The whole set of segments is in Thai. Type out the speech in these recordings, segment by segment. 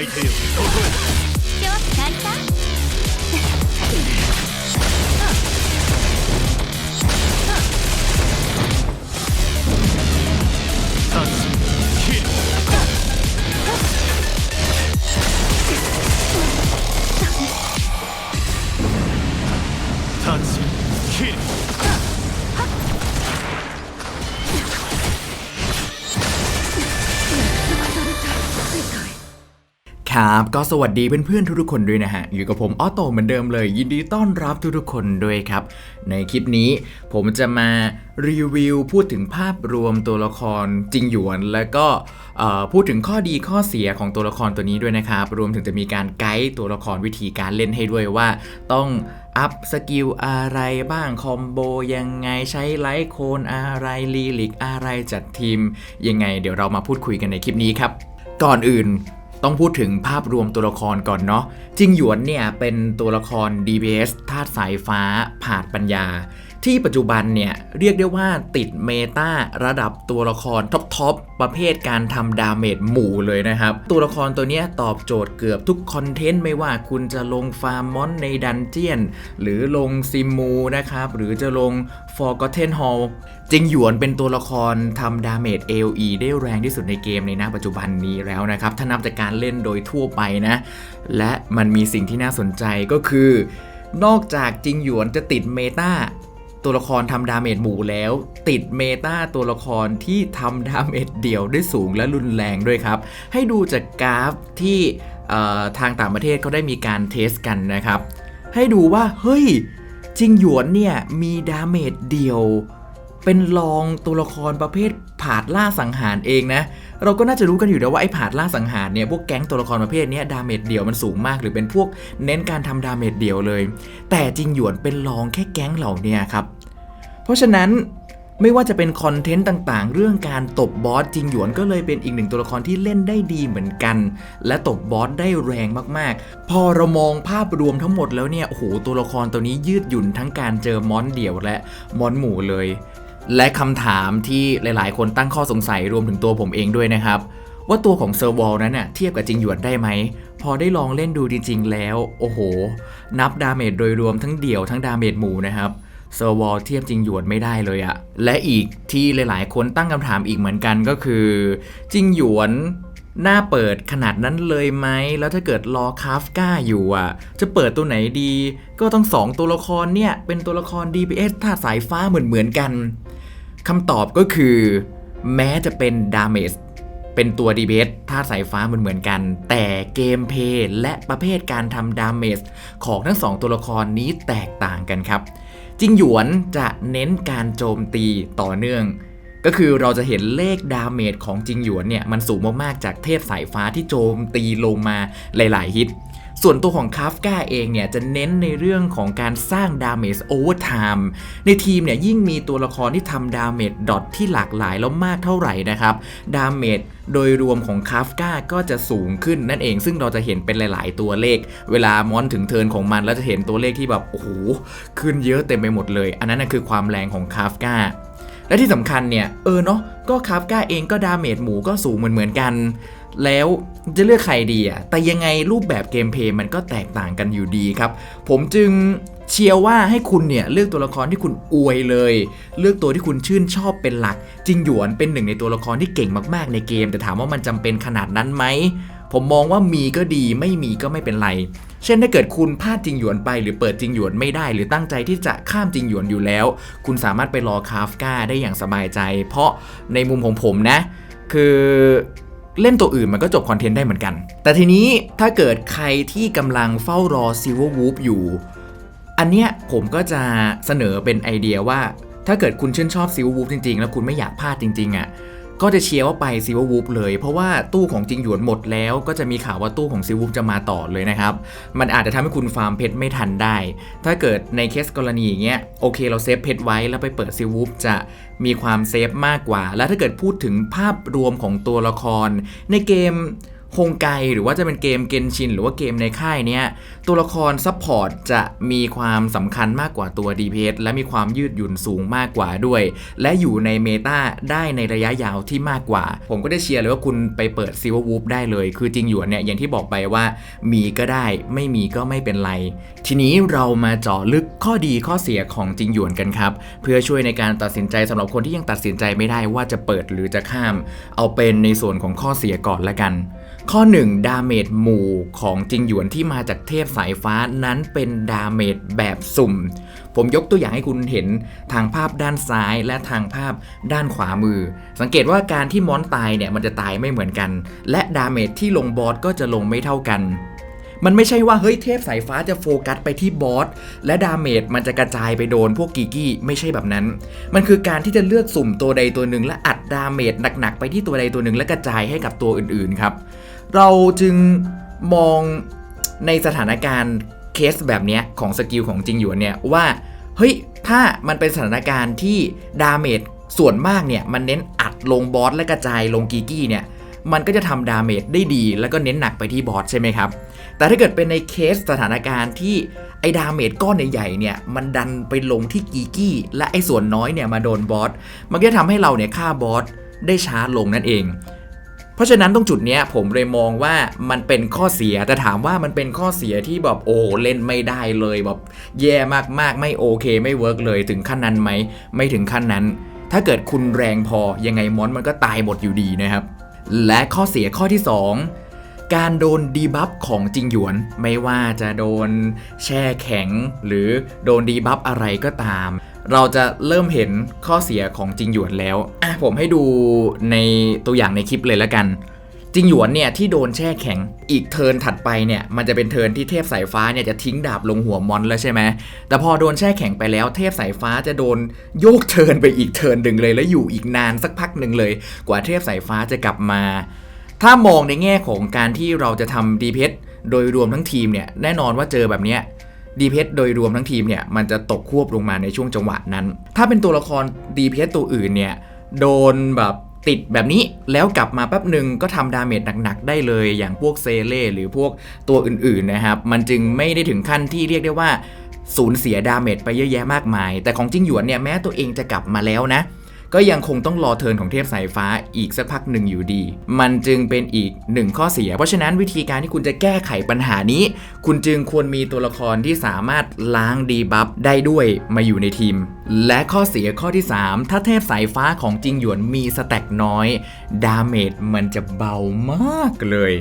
相手よ。そこへ今日簡単タッチヒタッチル。 ครับก็สวัสดีเพื่อนๆทุกๆคนด้วยนะฮะ อยู่กับผมออโตเหมือนเดิมเลย ยินดีต้อนรับทุกๆคนด้วยครับ ในคลิปนี้ผมจะมารีวิวพูดถึงภาพรวมตัวละครจริงหยวน แล้วก็พูดถึงข้อดีข้อเสียของตัวละครตัวนี้ด้วยนะครับ รวมถึงจะมีการไกด์ตัวละครวิธีการเล่นให้ด้วยว่า ต้องอัพสกิลอะไรบ้างคอมโบยังไงใช้ไลท์โคนอะไรลีลิกอะไรจัดทีมยังไง เดี๋ยวเรามาพูดคุยกันในคลิปนี้ครับก่อนอื่น ต้องพูดถึงภาพรวมตัวละครก่อนเนาะจิงหยวนเนี่ยเป็นตัวละคร DBS ธาตุสายฟ้าผาดปัญญา ที่ปัจจุบันเนี่ยเรียกได้ว่าติดเมตาระดับตัวละครท็อปทอปประเภทการทำดาเมจหมู่เลยนะครับ ตัวละครตัวนี้ตอบโจทย์เกือบทุกคอนเทนต์ไม่ว่าคุณจะลงฟาร์มมอนในดันเจียน หรือลงซิมูนะครับ หรือจะลง Forgotten Hall จิงหยวนเป็นตัวละครทำดาเมจ AOE ได้แรงที่สุดในเกมในหน้าปัจจุบันนี้แล้วนะครับ ถ้านับจากการเล่นโดยทั่วไปนะ และมันมีสิ่งที่น่าสนใจก็คือ นอกจากจิงหยวนจะติดเมตา ตัวละครทำดาเมจหมู่แล้ว ติดเมตาตัวละครที่ทำดาเมจเดี่ยวได้สูงและรุนแรงด้วยครับ ให้ดูจากกราฟที่ทางต่างประเทศเขาได้มีการเทสกันนะครับ ให้ดูว่า เฮ้ย จิงหยวนเนี่ย มีดาเมจเดี่ยว เป็นรองตัวละครประเภทผาดล่าสังหารเองนะ เราก็น่าจะรู้กันอยู่แล้วว่าไอ้ผาดล่าสังหารเนี่ยพวกแก๊งตัวละครประเภทนี้ดาเมจเดี่ยวมันสูงมาก หรือเป็นพวกเน้นการทำดาเมจเดี่ยวเลย แต่จริงหยวนเป็นรองแค่แก๊งเหล่าเนี้ครับ เพราะฉะนั้นไม่ว่าจะเป็นคอนเทนต์ต่างๆ เรื่องการตบบอสจิงหยวนก็เลยเป็นอีกหนึ่งตัวละครที่เล่นได้ดีเหมือนกัน และตบบอสได้แรงมากๆ พอเรามองภาพรวมทั้งหมดแล้วเนี่ยโอ้โหตัวละครตัวนี้ยืดหยุ่นทั้งการเจอมอนเดี่ยวและมอนหมู่เลย และคำถามที่หลายๆ คนตั้งข้อสงสัยรวมถึงตัวผมเองด้วยนะครับ ว่าตัวของเซอร์วอลนั้นน่ะเทียบกับจิงหยวนได้ไหม พอได้ลองเล่นดูจริงๆแล้ว โอ้โห นับดาเมจโดยรวมทั้งเดี่ยวทั้งดาเมจหมู่นะครับเซอร์วอลเทียบจิงหยวนไม่ได้เลยอะและอีกที่หลายๆ คนตั้งคำถามอีกเหมือนกันก็คือจิงหยวนหน้าเปิดขนาดนั้นเลยไหม แล้วถ้าเกิดรอคาฟก้าอยู่อะ จะเปิดตัวไหนดี ก็ต้องสองตัวละครเนี่ย เป็นตัวละคร DPS ท่าสายฟ้าเหมือนๆกัน คำตอบก็คือ แม้จะเป็นดาเมจเป็นตัว DPS ท่าสายฟ้าเหมือนเหมือนกัน แต่เกมเพย์และประเภทการทำดาเมจของทั้งสองตัวละครนี้แตกต่างกันครับจิงหยวนจะเน้นการโจมตีต่อเนื่อง ก็คือเราจะเห็นเลขดาเมจของจิงหยวนเนี่ยมันสูงมากๆจากเทพสายฟ้าที่โจมตีลงมาหลาย ๆ ฮิต ส่วนตัวของคาฟกาเองเนี่ยจะเน้นในเรื่องของการสร้างดาเมจโอเวอร์ไทม์ในทีมเนี่ยยิ่งมีตัวละครที่ทำดาเมจดอทที่หลากหลายแล้วมากเท่าไหร่นะครับ ดาเมจโดยรวมของคาฟกาก็จะสูงขึ้นนั่นเอง ซึ่งเราจะเห็นเป็นหลาย ๆ ตัวเลข เวลามอนถึงเทิร์นของมันแล้วจะเห็นตัวเลขที่แบบโอ้โหขึ้นเยอะเต็มไปหมดเลย อันนั้นคือความแรงของคาฟกาและที่สำคัญเนี่ยเออเนาะก็คาฟก้าเองก็ดาเมจหมูก็สูงเหมือนเหมือนๆกัน แล้วจะเลือกใครดีอะ แต่ยังไงรูปแบบเกมเพย์มันก็แตกต่างกันอยู่ดีครับ ผมจึงเชียร์ว่าให้คุณเนี่ยเลือกตัวละครที่คุณอวยเลย เลือกตัวที่คุณชื่นชอบเป็นหลักจิงหยวนเป็นหนึ่งในตัวละครที่เก่งมากๆในเกม แต่ถามว่ามันจำเป็นขนาดนั้นไหม ผมมองว่ามีก็ดีไม่มีก็ไม่เป็นไร เช่นถ้าเกิดคุณพลาดจริงหยวนไป หรือเปิดจริงหยวนไม่ได้ หรือตั้งใจที่จะข้ามจริงหยวนอยู่แล้ว คุณสามารถไปรอคาฟกาได้อย่างสบายใจ เพราะในมุมของผมนะ คือ เล่นตัวอื่นมันก็จบคอนเทนต์ได้เหมือนกัน แต่ทีนี้ถ้าเกิดใครที่กำลังเฝ้ารอซิลเวอร์วูฟอยู่ อันเนี้ยผมก็จะเสนอเป็นไอเดียว่า ถ้าเกิดคุณชื่นชอบซิลวูฟจริงๆ แล้วคุณไม่อยากพลาดจริงๆอะ่ะ ก็จะเชียร์ว่าไปซิวูฟเลย เพราะว่าตู้ของจริงหยวนหมดแล้วก็จะมีข่าวว่าตู้ของซิวูฟจะมาต่อเลยนะครับ มันอาจจะทำให้คุณฟาร์มเพชรไม่ทันได้ ถ้าเกิดในเคสกรณีอย่างเงี้ยโอเคเราเซฟเพชรไว้แล้วไปเปิดซิวูฟจะมีความเซฟมากกว่า แล้วถ้าเกิดพูดถึงภาพรวมของตัวละคร ในเกม ฮงไกหรือว่าจะเป็นเกมเกนชินหรือว่าเกมในค่ายเนี้ยตัวละครซัพพอร์ตจะมีความสำคัญมากกว่าตัว DPS และมีความยืดหยุ่นสูงมากกว่าด้วย และอยู่ในเมตาได้ในระยะยาวที่มากกว่า ผมก็ได้เชียร์เลยว่าคุณไปเปิดซิลเวอร์วูฟได้เลย คือจริงหยวนเนี่ยอย่างที่บอกไปว่า มีก็ได้ไม่มีก็ไม่เป็นไร ทีนี้เรามาเจาะลึกข้อดีข้อเสียของจริงหยวนกันครับ เพื่อช่วยในการตัดสินใจสำหรับคนที่ยังตัดสินใจไม่ได้ว่าจะเปิดหรือจะข้าม เอาเป็นในส่วนของข้อเสียก่อนละกัน ข้อ 1 ดาเมจหมู่ของจริงหยวนที่มาจากเทพสายฟ้านั้นเป็นดาเมจแบบสุ่ม ผมยกตัวอย่างให้คุณเห็นทางภาพด้านซ้ายและทางภาพด้านขวามือ สังเกตว่าการที่มอนตายเนี่ยมันจะตายไม่เหมือนกัน และดาเมจที่ลงบอสก็จะลงไม่เท่ากันมันไม่ใช่ว่าเฮ้ยเทพสายฟ้าจะโฟกัสไปที่บอสและดาเมจมันจะกระจายไปโดนพวกกีกี้ไม่ใช่แบบนั้น มันคือการที่จะเลือกสุ่มตัวใดตัวหนึ่งและอัดดาเมจหนักๆไปที่ตัวใดตัวหนึ่งและกระจายให้กับตัวอื่นๆครับ เราจึงมองในสถานการณ์เคสแบบนี้ของสกิลของจริงหยวนเนี่ยว่า เฮ้ย ถ้ามันเป็นสถานการณ์ที่ดาเมจส่วนมากเนี่ย มันเน้นอัดลงบอสและกระจายลงกีกี้เนี่ย มันก็จะทำดาเมจได้ดี แล้วก็เน้นหนักไปที่บอสใช่ไหมครับ แต่ถ้าเกิดเป็นในเคสสถานการณ์ที่ไอ้ดาเมจก้อนใหญ่ๆเนี่ย มันดันไปลงที่กีกี้ และไอ้ส่วนน้อยเนี่ยมาโดนบอสมันก็จะทำให้เราเนี่ยฆ่าบอสได้ช้าลงนั่นเอง ราะฉะนั้นตรงจุดเนี้ยผมเลยมองว่ามันเป็นข้อเสียแต่ถามว่ามันเป็นข้อเสียที่แบบโอ้เล่นไม่ได้เลยแบบแย่มากๆไม่โอเคไม่เวิร์กเลยถึงขั้นนั้นไหมไม่ถึงขั้นนั้น ถ้าเกิดคุณแรงพอยังไงมอนมันก็ตายหมดอยู่ดีนะครับ และข้อเสียข้อที่ 2 การโดนดีบัฟของจริงหยวน ไม่ว่าจะโดนแช่แข็ง หรือโดนดีบัฟอะไรก็ตาม เราจะเริ่มเห็นข้อเสียของจริงหยวนแล้วอะผมให้ดูในตัวอย่างในคลิปเลยแล้วกันจริงหยวนเนี่ยที่โดนแช่แข็งอีกเทินถัดไปเนี่ยมันจะเป็นเทินที่เทพสายฟ้าเนี่ยจะทิ้งดาบลงหัวมอนแล้วใช่ไหมแต่พอโดนแช่แข็งไปแล้วเทพสายฟ้าจะโดนโยกเทินไปอีกเทินหนึ่งเลยแล้วอยู่อีกนานสักพักหนึ่งเลย กว่าเทพสายฟ้าจะกลับมา ถ้ามองในแง่ของการที่เราจะทำดีเพโดยรวมทั้งทีมเนี่ยแน่นอนว่าเจอแบบเนี้ย ดีเพโดยรวมทั้งทีมเนี่ยมันจะตกควบลงมาในช่วงจังหวะนั้น ถ้าเป็นตัวละครดีเพตัวอื่นเนี่ยโดนแบบติดแบบนี้แล้วกลับมาแป๊บหนึ่งก็ทำดาเมจหนัก ๆ ได้เลยอย่างพวกเซเล่หรือพวกตัวอื่น ๆ นะครับ มันจึงไม่ได้ถึงขั้นที่เรียกได้ว่าสูญเสียดาเมจไปเยอะแยะมากมาย แต่ของจิ้งหยวนเนี่ยแม้ตัวเองจะกลับมาแล้วนะ ก็ยังคงต้องรอเทิร์นของเทพสายฟ้าอีกสักพักหนึ่งอยู่ดี มันจึงเป็นอีกหนึ่งข้อเสีย เพราะฉะนั้นวิธีการที่คุณจะแก้ไขปัญหานี้ คุณจึงควรมีตัวละครที่สามารถล้างดีบัฟได้ด้วยมาอยู่ในทีม และข้อเสียข้อที่ 3 ถ้าเทพสายฟ้าของจริงหยวนมีสแต็กน้อยดาเมจมันจะเบามากเลย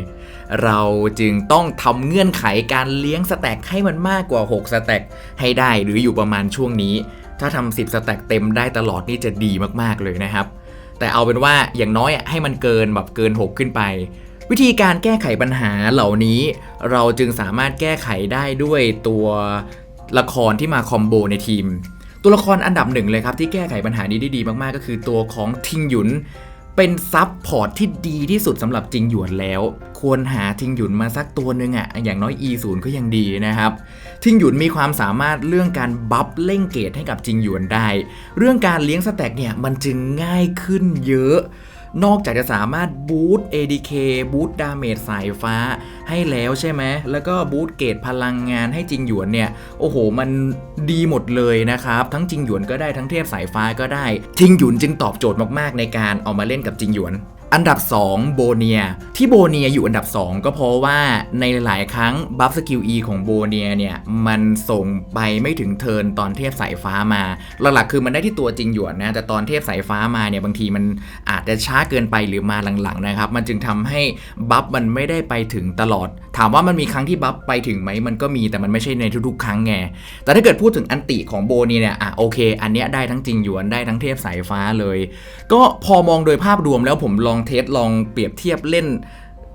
เราจึงต้องทำเงื่อนไขการเลี้ยงสแต็กให้มันมากกว่า 6 สแต็กให้ได้หรืออยู่ประมาณช่วงนี้ ถ้าทำ10สแต็กเต็มได้ตลอดนี่จะดีมากๆเลยนะครับ แต่เอาเป็นว่าอย่างน้อยให้มันเกินแบบเกิน 6 ขึ้นไป วิธีการแก้ไขปัญหาเหล่านี้ เราจึงสามารถแก้ไขได้ด้วยตัวละครที่มาคอมโบในทีม ตัวละครอันดับหนึ่งเลยครับที่แก้ไขปัญหานี้ได้ดีมากๆ ก็คือตัวของทิงหยุนเป็นซับพอร์ตที่ดีที่สุดสำหรับจิงหยวนแล้ว ควรหาทิงหยุนมาสักตัวหนึ่งอะอย่างน้อย E 0ก็ยังดีนะครับ ทิงหยุนมีความสามารถเรื่องการบัฟเร่งเกตให้กับจิงหยวนได้ เรื่องการเลี้ยงสแต็กเนี่ยมันจึงง่ายขึ้นเยอะนอกจากจะสามารถบูต ADK บูตดาเมจสายฟ้าให้แล้วใช่ไหม แล้วก็บูตเกตพลังงานให้จิงหยวนเนี่ย โอ้โห มันดีหมดเลยนะครับ ทั้งจิงหยวนก็ได้ทั้งเทพสายฟ้าก็ได้ จิงหยวนจึงตอบโจทย์มากๆในการเอามาเล่นกับจิงหยวน อันดับ 2 โบเนีย ที่โบเนียอยู่อันดับ 2 ก็เพราะว่าในหลายครั้งบัฟสกิล E ของโบเนียเนี่ย มันส่งไปไม่ถึงเทินตอนเทพสายฟ้ามาหลักๆคือมันได้ที่ตัวจริงหยวนนะ แต่ตอนเทพสายฟ้ามาเนี่ย บางทีมันอาจจะช้าเกินไปหรือมาหลัง ๆ นะครับ มันจึงทำให้บัฟมันไม่ได้ไปถึงตลอด ถามว่ามันมีครั้งที่บัฟไปถึงไหมมันก็มีแต่มันไม่ใช่ในทุกๆ ครั้งไงแต่ถ้าเกิดพูดถึงอันติของโบเนียเนี่ยอะโอเค อันเนี้ยได้ทั้งจริงหยวนได้ทั้งเทพสายฟ้าเลย ก็พอมองโดยภาพรวมแล้วผมลององเทสลองเปรียบเทียบเล่น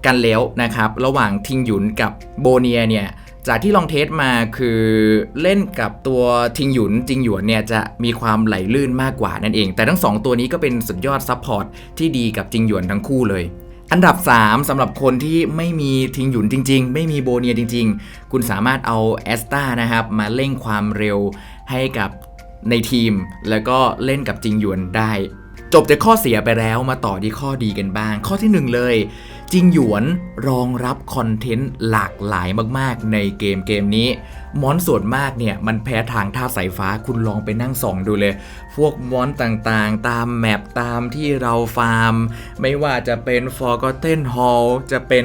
กันแล้วนะครับ ระหว่างทิงหยุนกับโบเนียเนี่ยจากที่ลองเทสมาคือเล่นกับตัวทิงหยุนจิงหยวนเนี่ยจะมีความไหลลื่นมากกว่านั่นเอง แต่ทั้งสองตัวนี้ก็เป็นสุดยอดซัพพอร์ตที่ดีกับจิงหยวนทั้งคู่เลย อันดับ 3สำหรับคนที่ไม่มีทิงหยุนจริง ๆ ไม่มีโบเนียจริง ๆ คุณสามารถเอาแอสตานะครับมาเร่งความเร็วให้กับในทีม แล้วก็เล่นกับจิงหยวนได้ จบจากข้อเสียไปแล้วมาต่อที่ข้อดีกันบ้าง ข้อที่หนึ่งเลย จริงหยวนรองรับคอนเทนต์หลากหลายมากๆ ในเกมเกมนี้มอนส่วนมากเนี่ยมันแพ้ทางท่าสายฟ้าคุณลองไปนั่งส่องดูเลย พวกมอนต่างๆ ตามแมปตามที่เราฟาร์ม ไม่ว่าจะเป็น Forgotten Hall จะเป็น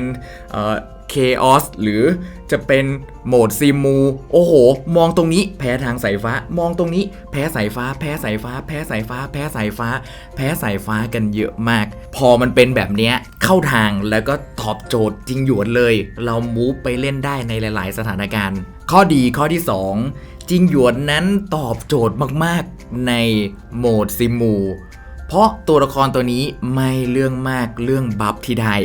เอ่อ Chaos หรือจะเป็นโหมดซิมู โอ้โห มองตรงนี้แพ้ทางสายฟ้า มองตรงนี้แพ้สายฟ้า แพ้สายฟ้า แพ้สายฟ้า แพ้สายฟ้า แพ้สายฟ้ากันเยอะมาก พอมันเป็นแบบเนี้ยเข้าทางแล้วก็ตอบโจทย์จริงหยวนเลย เรามูฟไปเล่นได้ในหลาย ๆ สถานการณ์ ข้อดีข้อที่ 2 จริงหยวนนั้นตอบโจทย์มาก ๆ ในโหมดซิมู เพราะตัวละครตัวนี้ไม่เรื่องมากเรื่องบัฟที่ได้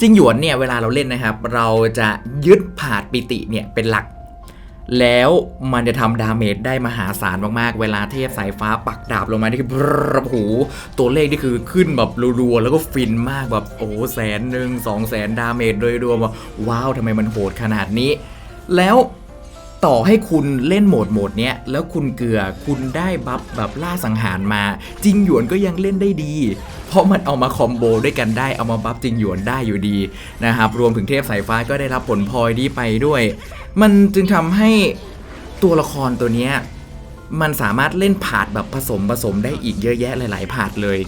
จริงหยวนเนี่ยเวลาเราเล่นนะครับ เราจะยึดผาดปิติเนี่ยเป็นหลัก แล้วมันจะทำดาเมจได้มหาศาลมากๆ เวลาเทพสายฟ้าปักดาบลงมานี่คือโอ้โหตัวเลขนี่คือขึ้นแบบรัวๆแล้วก็ฟินมากแบบโอ้แสนหนึ่งสองแสนดาเมจโดยรวมว่าว้าวทำไมมันโหดขนาดนี้ แล้ว ต่อให้คุณเล่นโหมดโหมดเนี้ยแล้วคุณเกลือคุณได้บัฟแบบล่าสังหารมา จิงหยวนก็ยังเล่นได้ดี เพราะมันเอามาคอมโบด้วยกันได้เอามาบัฟจิงหยวนได้อยู่ดีนะครับรวมถึงเทพสายฟ้าก็ได้รับผลพลอยดีไปด้วย มันจึงทำให้ตัวละครตัวเนี้ยมันสามารถเล่นผาดแบบผสมผสมได้อีกเยอะแยะหลาย ๆ ผาดเลย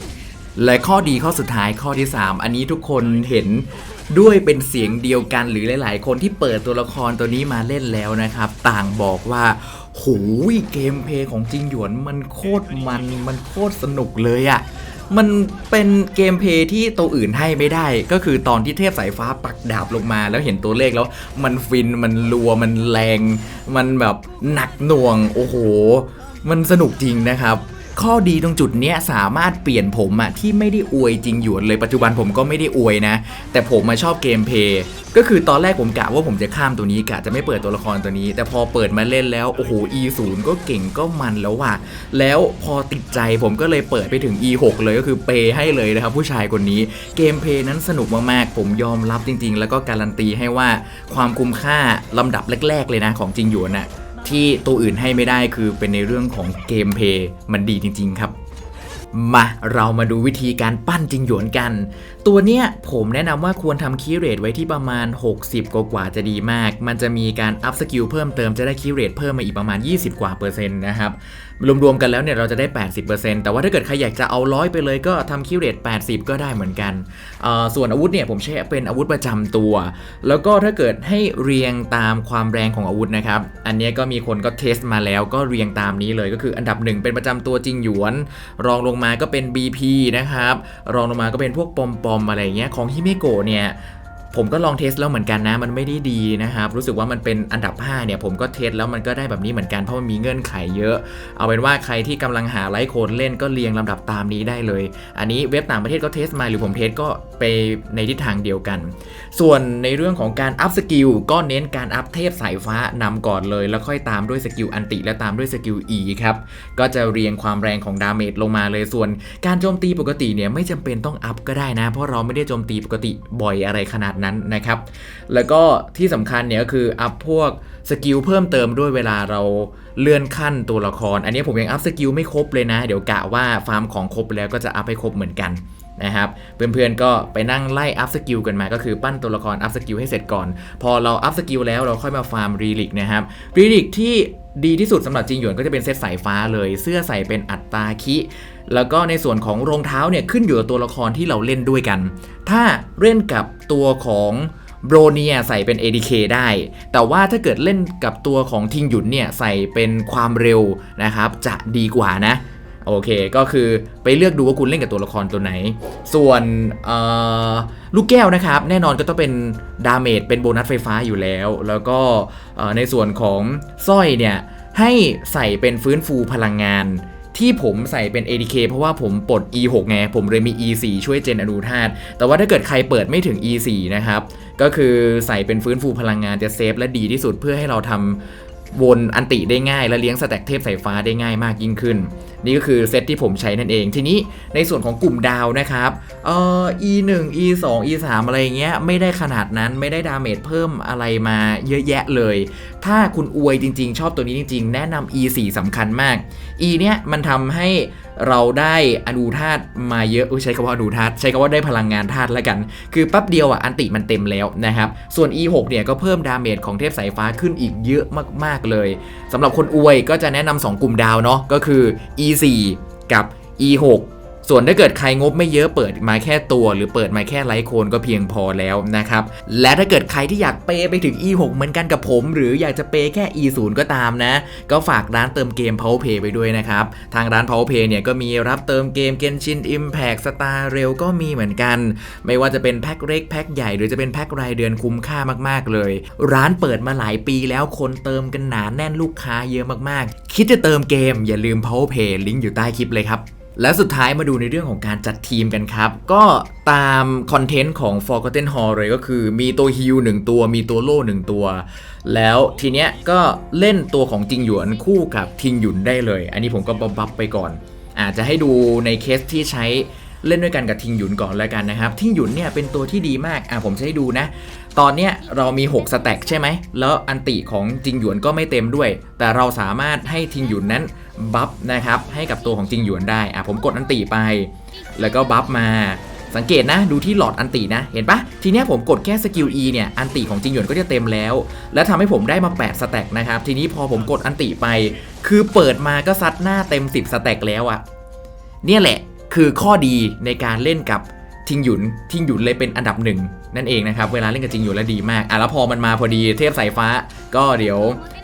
และข้อดีข้อสุดท้ายข้อที่ 3 อันนี้ทุกคนเห็นด้วยเป็นเสียงเดียวกันหรือหลาย ๆ คนที่เปิดตัวละครตัวนี้มาเล่นแล้วนะครับ ต่างบอกว่าโหยเกมเพย์ของจริงหยวนมันโคตรมันมันโคตรสนุกเลยอะมันเป็นเกมเพย์ที่ตัวอื่นให้ไม่ได้ ก็คือตอนที่เทพสายฟ้าปักดาบลงมา แล้วเห็นตัวเลขแล้ว มันฟินมันรัวมันแรง มันแบบหนักหน่วง โอ้โห มันสนุกจริงนะครับ ข้อดีตรงจุดเนี้ยสามารถเปลี่ยนผมอะที่ไม่ได้อวยจริงหยวนเลยปัจจุบันผมก็ไม่ได้อวยนะ แต่ผมมาชอบเกมเพย์ก็คือตอนแรกผมกะว่าผมจะข้ามตัวนี้กะจะไม่เปิดตัวละครตัวนี้ แต่พอเปิดมาเล่นแล้ว โอ้โห E0 ก็เก่งก็มันแล้วว่ะแล้วพอติดใจผมก็เลยเปิดไปถึง E6 เลยก็คือเปย์ให้เลยนะครับผู้ชายคนนี้เกมเพย์นั้นสนุกมากๆ ผมยอมรับจริง ๆ แล้วก็การันตีให้ว่าความคุ้มค่าลำดับแรก ๆ เลยนะของจริงหยวนน่ะ ที่ตัวอื่นให้ไม่ได้คือเป็นในเรื่องของเกมเพย์มันดีจริง ๆ ครับ มาเรามาดูวิธีการปั้นจิงหยวนกัน ตัวเนี้ยผมแนะนำว่าควรทำคีเรทไว้ที่ประมาณ 60 กว่ากว่าจะดีมาก มันจะมีการอัพสกิลเพิ่มเติมจะได้คีเรทเพิ่มมาอีกประมาณ 20 กว่าเปอร์เซ็นต์นะครับ รวมๆกันแล้วเนี่ยเราจะได้ 80%แต่ว่าถ้าเกิดใครอยากจะเอาร้อยไปเลยก็ทำคิวเรท80 ก็ได้เหมือนกัน ส่วนอาวุธเนี่ยผมใช้เป็นอาวุธประจำตัว แล้วก็ถ้าเกิดให้เรียงตามความแรงของอาวุธนะครับ อันนี้ก็มีคนก็เทสมาแล้วก็เรียงตามนี้เลยก็คืออันดับหนึ่งเป็นประจำตัวจริงหยวน รองลงมาก็เป็น BP นะครับ รองลงมาก็เป็นพวกปอมปอมอะไรเงี้ย ของฮิเมโกะเนี่ย ผมก็ลองเทสแล้วเหมือนกันนะ มันไม่ได้ดีนะครับรู้สึกว่ามันเป็นอันดับ 5 เนี่ย ผมก็เทสแล้วมันก็ได้แบบนี้เหมือนกันเพราะมันมีเงื่อนไขเยอะ เอาเป็นว่าใครที่กำลังหาไลฟ์โค้ดเล่นก็เรียงลำดับตามนี้ได้เลย อันนี้เว็บต่างประเทศก็เทสมาหรือผมเทสก็ไปในทิศทางเดียวกัน ส่วนในเรื่องของการอัพสกิลก็เน้นการอัพเทพสายฟ้านำก่อนเลย แล้วค่อยตามด้วยสกิลอันติและตามด้วยสกิล E ครับก็จะเรียงความแรงของดาเมจลงมาเลยส่วนการโจมตีปกติเนี่ยไม่จำเป็นต้องอัพก็ได้นะ เพราะเราไม่ได้โจมตีปกติบ่อยอะไรขนาดนั้นนะครับ แล้วก็ที่สำคัญเนี่ยก็คืออัพพวกสกิลเพิ่มเติมด้วยเวลาเราเลื่อนขั้นตัวละคร อันนี้ผมยังอัพสกิลไม่ครบเลยนะ เดี๋ยวกะว่าฟาร์มของครบแล้วก็จะอัพให้ครบเหมือนกันนะครับเพื่อนๆก็ไปนั่งไล่อัพสกิลกันมาก็คือปั้นตัวละครอัพสกิลให้เสร็จก่อน พอเราอัพสกิลแล้วเราค่อยมาฟาร์มรีลิกนะครับรีลิกที่ดีที่สุดสำหรับจิงหยวนก็จะเป็นเซตสายฟ้าเลย เสื้อใส่เป็นอัตตาคิ แล้วก็ในส่วนของรองเท้าเนี่ยขึ้นอยู่กับตัวละครที่เราเล่นด้วยกัน ถ้าเล่นกับตัวของโบรเนียใส่เป็น ADK ได้ แต่ว่าถ้าเกิดเล่นกับตัวของทิงหยุนเนี่ยใส่เป็นความเร็วนะครับจะดีกว่านะ โอเคก็คือไปเลือกดูว่าคุณเล่นกับตัวละครตัวไหน ส่วนลูกแก้วนะครับ แน่นอนก็ต้องเป็นดาเมจเป็นโบนัสไฟฟ้าอยู่แล้ว แล้วก็ในส่วนของสร้อยเนี่ยให้ใส่เป็นฟื้นฟูพลังงาน ที่ผมใส่เป็น ADK เพราะว่าผมปลด E6 ไง ผมเลยมี E4 ช่วยเจนอนุธาตุ แต่ว่าถ้าเกิดใครเปิดไม่ถึง E4 นะครับ ก็คือใส่เป็นฟื้นฟูพลังงานจะเซฟและดีที่สุดเพื่อให้เราทำวนอันติได้ง่าย และเลี้ยงสแต็กเทพสายฟ้าได้ง่ายมากยิ่งขึ้น นี่ก็คือเซตที่ผมใช้นั่นเอง ทีนี้ในส่วนของกลุ่มดาวนะครับเอ่อ e 1 e 2 e 3อะไรเงี้ยไม่ได้ขนาดนั้นไม่ได้ดาเมจเพิ่มอะไรมาเยอะแยะเลย ถ้าคุณอวยจริงๆ ชอบตัวนี้จริง ๆ แนะนำ e 4สำคัญมาก e เนี้ยมันทำให้ เราได้อนุธาตุมาเยอะอใช้คำว่าอนุธาตุใช้คำว่าได้พลังงานธาตุแล้วกัน คือแป๊บเดียวอะอันติมันเต็มแล้วนะครับส่วน E6 เนี่ยก็เพิ่มดาเมจของเทพสายฟ้าขึ้นอีกเยอะมากๆเลยสำหรับคนอวยก็จะแนะนำสองกลุ่มดาวเนาะก็คือ E4 กับ E6 ส่วนถ้าเกิดใครงบไม่เยอะเปิดมาแค่ตัว หรือเปิดมาแค่ไลท์โคนก็เพียงพอแล้วนะครับ และถ้าเกิดใครที่อยากเปย์ไปถึง E6 เหมือนกันกับผม หรืออยากจะเปย์แค่ E0 ก็ตามนะ ก็ฝากร้านเติมเกม Powerplay ไปด้วยนะครับ ทางร้าน Powerplay เนี่ยก็มีรับเติมเกม Genshin Impact Star Rail ก็มีเหมือนกัน ไม่ว่าจะเป็นแพ็คเล็กแพ็คใหญ่หรือจะเป็นแพ็ครายเดือนคุ้มค่ามากๆเลย ร้านเปิดมาหลายปีแล้วคนเติมกันหนาแน่นลูกค้าเยอะมากๆ คิดจะเติมเกมอย่าลืม Powerplay ลิงก์อยู่ใต้คลิปเลยครับ และสุดท้ายมาดูในเรื่องของการจัดทีมกันครับ ก็ตามคอนเทนต์ของ Forgotten Hall เลยก็คือมีตัวฮิลหนึ่งตัวมีตัวโล่หนึ่งตัว แล้วทีเนี้ยก็เล่นตัวของจิงหยวนคู่กับทิงหยุนได้เลย อันนี้ผมก็บับบับไปก่อน อาจจะให้ดูในเคสที่ใช้เล่นด้วยกันกับทิงหยุนก่อนแล้วกันนะครับ ทิงหยุนเนี่ยเป็นตัวที่ดีมากอะผมจะให้ดูนะ ตอนเนี้ยเรามี 6 สแต็กใช่ไหม แล้วอันติของจิงหยวนก็ไม่เต็มด้วย แต่เราสามารถให้ทิงหยุนนั้นบัฟนะครับ ให้กับตัวของจิงหยวนได้ อะผมกดอันติไป แล้วก็บัฟมา สังเกตนะ ดูที่หลอดอันตินะ เห็นปะทีเนี้ยผมกดแค่สกิล E เนี่ย อันติของจิงหยวนก็จะเต็มแล้ว แล้วทำให้ผมได้มา 8 สแต็กนะครับ ทีนี้พอผมกดอันติไป คือเปิดมาก็ซัดหน้าเต็ม 10 สแต็กแล้วอะเนี่ยแหละคือข้อดีในการเล่นกับ ทิงหยุนทิงหยุนเลยเป็นอันดับหนึ่งนั่นเองนะครับเวลาเล่นกับจิงหยุนแล้วดีมากอะแล้วพอมันมาพอดีเทพสายฟ้า ก็เดี๋ยว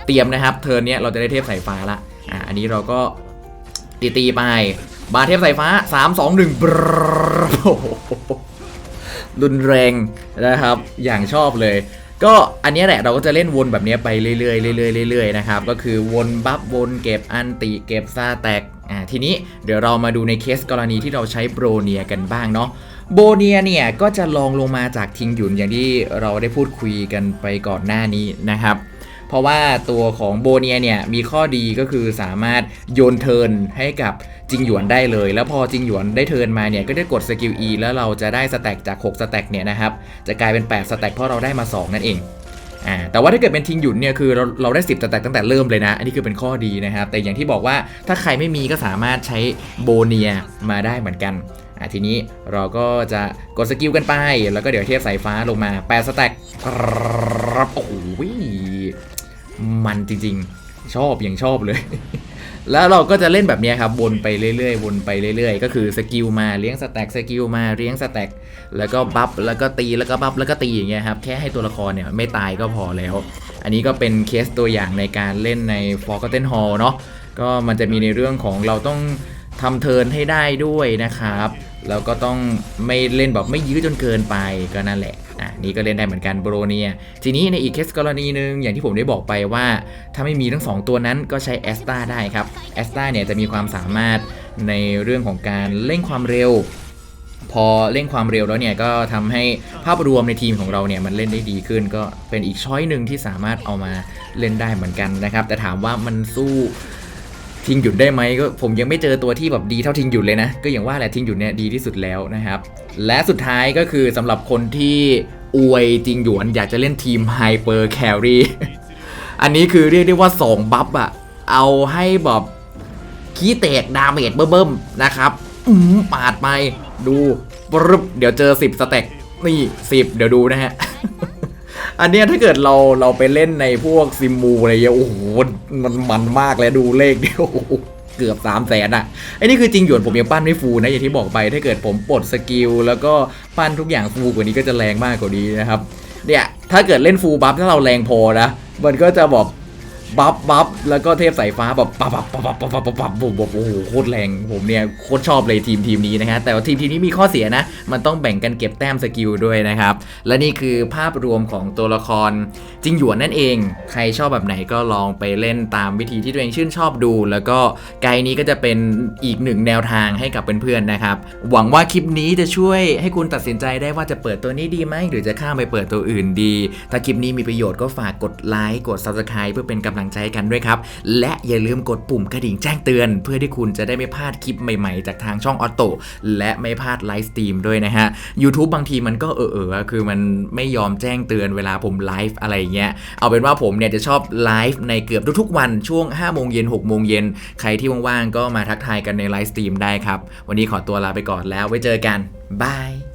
เตรียมนะครับเทิร์นเนี้ยเราจะได้เทพสายฟ้าละอะอันนี้เราก็ตีตีไปบาเทพสายฟ้า 3 2 1บรรุนแรงนะครับอย่างชอบเลย ก็อันนี้แหละเราก็จะเล่นวนแบบนี้ไปเรื่อยๆเรื่อยๆเรื่อยๆนะครับก็คือวนบัฟวนเก็บอันติเก็บซาแตกอ่าทีนี้เดี๋ยวเรามาดูในเคสกรณีที่เราใช้โบรเนียกันบ้างเนาะ โบเนียเนี่ยก็จะลองลงมาจากทิงหยุนอย่างที่เราได้พูดคุยกันไปก่อนหน้านี้นะครับเพราะว่าตัวของโบเนียเนี่ยมีข้อดีก็คือสามารถโยนเทินให้กับจิงหยวนได้เลย แล้วพอจิงหยวนได้เทินมาเนี่ยก็ได้กดสกิล E แล้วเราจะได้สแต็กจาก 6 สแต็กเนี่ยนะครับจะกลายเป็น 8 สแต็กเพราะเราได้มา 2 นั่นเองอ่าแต่ว่าถ้าเกิดเป็นทิงหยุนเนี่ยคือเราเราได้ 10สแต็กตั้งแต่เริ่มเลยนะ อันนี้คือเป็นข้อดีนะครับ แต่อย่างที่บอกว่าถ้าใครไม่มีก็สามารถใช้โบเนียมาได้เหมือนกัน ทีนี้เราก็จะกดสกิลกันไป แล้วก็เดี๋ยวเทียบสายฟ้าลงมา8สแต็กรับโอ้โหมันจริงๆ ชอบอย่างชอบเลย แล้วเราก็จะเล่นแบบนี้ครับวนไปเรื่อยๆวนไปเรื่อยๆ ก็คือสกิลมาเลี้ยงสแต็กสกิลมาเลี้ยงสแต็กแล้วก็บัฟแล้วก็ตีแล้วก็บัฟแล้วก็ตีอย่างเงี้ยครับแค่ให้ตัวละครเนี่ยไม่ตายก็พอแล้ว อันนี้ก็เป็นเคสตัวอย่างในการเล่นใน Forgotten Hall เนาะก็มันจะมีในเรื่องของเราต้อง ทำเทินให้ได้ด้วยนะครับแล้วก็ต้องไม่เล่นแบบไม่ยื้อจนเกินไปก็นั่นแหละอะนี่ก็เล่นได้เหมือนกันโบรเนีย ทีนี้ในอีกเคสกรณีหนึ่งอย่างที่ผมได้บอกไปว่า ถ้าไม่มีทั้ง 2 ตัวนั้นก็ใช้แอสตาได้ครับแอสตาเนี่ยจะมีความสามารถในเรื่องของการเร่งความเร็ว พอเร่งความเร็วแล้วเนี่ยก็ทำให้ภาพรวมในทีมของเราเนี่ยมันเล่นได้ดีขึ้น ก็เป็นอีกช้อยหนึ่งที่สามารถเอามาเล่นได้เหมือนกันนะครับ แต่ถามว่ามันสู้ ทิงหยุดได้ไหมก็ผมยังไม่เจอตัวที่แบบดีเท่าทิงหยุดเลยนะ ก็อย่างว่าแหละทิงหยุดเนี่ยดีที่สุดแล้วนะครับ และสุดท้ายก็คือสำหรับคนที่อวยจริงหยวนอยากจะเล่นทีมไฮเปอร์แครีอันนี้คือเรียกได้ว่า 2 บัฟอะเอาให้แบบขี้เตกดาเมจเบิ่มๆนะครับอืมปาดไปดูปรึบเดี๋ยวเจอ 10 สเต็กนี่ 10 เดี๋ยวดูนะฮะ อันเนี้ยถ้าเกิดเราเราไปเล่นในพวกซิมูอะไรเงี้ยโอ้โหมันมันมากเลยดูเลขเดียวโอ้โหเกือบ3ามแสนอะไอ้นี่คือจริงหยวนผมยังปั้นไม่ฟูนะอย่างที่บอกไปถ้าเกิดผมปลดสกิลแล้วก็ปั้นทุกอย่างฟูกว่านี้ก็จะแรงมากกว่านี้นะครับเนี่ยถ้าเกิดเล่นฟูลบัฟถ้าเราแรงพอนะ มันก็จะบอก บัฟบัฟแล้วก็เทพสายฟ้าแบบปับปับปับปับปับปับปับบบโอ้โหโคตรแรงผมเนี่ยโคตรชอบเลยทีมทีมนี้นะฮะแต่ว่าทีมทีมนี้มีข้อเสียนะ มันต้องแบ่งกันเก็บแต้มสกิลด้วยนะครับ และนี่คือภาพรวมของตัวละครจิงหยวนนั่นเอง ใครชอบแบบไหนก็ลองไปเล่นตามวิธีที่ตัวเองชื่นชอบดู แล้วก็ไกด์นี้ก็จะเป็นอีกหนึ่งแนวทางให้กับเพื่อนๆนะครับ หวังว่าคลิปนี้จะช่วยให้คุณตัดสินใจได้ว่าจะเปิดตัวนี้ดีไหมหรือจะข้ามไปเปิดตัวอื่นดี ถ้าคลิปนี้มีประโยชน์ก็ฝากกดไลค์กด subscribe เพื่อเป็นกำำลังใจให้กันด้วยครับ และอย่าลืมกดปุ่มกระดิ่งแจ้งเตือน เพื่อที่คุณจะได้ไม่พลาดคลิปใหม่ๆ จากทางช่องออโต้และไม่พลาดไลฟ์สตรีมด้วยนะฮะ YouTube บางทีมันก็เออเออคือมันไม่ยอมแจ้งเตือนเวลาผมไลฟ์อะไรเงี้ยเอาเป็นว่าผมเนี่ยจะชอบไลฟ์ในเกือบทุกๆวันช่วง5โมงเย็น6โมงเย็นใครที่ว่างๆก็มาทักทายกันในไลฟ์สตรีมได้ครับ วันนี้ขอตัวลาไปก่อนแล้วไว้เจอกันบาย